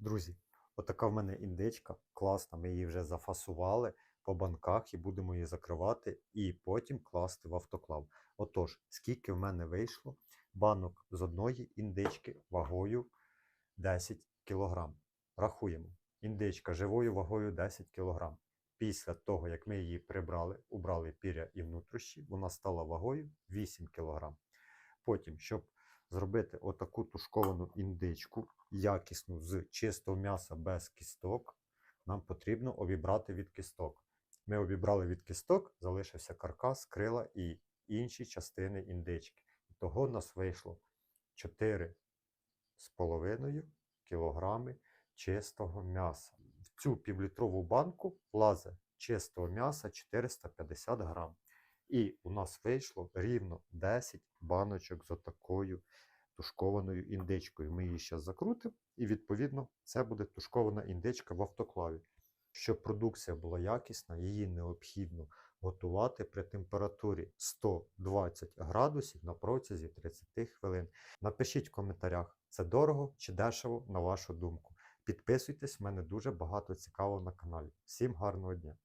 Друзі, отака в мене індичка, класна. Ми її вже зафасували по банках і будемо її закривати і потім класти в автоклав. Отож, скільки в мене вийшло банок з одної індички вагою 10 кг. Рахуємо. Індичка живою вагою 10 кг. Після того, як ми її прибрали, убрали піря і внутрішні, вона стала вагою 8 кг. Потім, щоб зробити отаку тушковану індичку, якісну з чистого м'яса без кісток, нам потрібно обібрати від кісток. Ми обібрали від кісток, залишився каркас, крила і інші частини індички. Того в нас вийшло 4,5 кг чистого м'яса. В цю півлітрову банку влазить чистого м'яса 450 грам. І у нас вийшло рівно 10 баночок з отакою тушкованою індичкою. Ми її зараз закрутимо, і відповідно це буде тушкована індичка в автоклаві. Щоб продукція була якісна, її необхідно готувати при температурі 120 градусів на протязі 30 хвилин. Напишіть в коментарях, це дорого чи дешево, на вашу думку. Підписуйтесь, в мене дуже багато цікавого на каналі. Всім гарного дня!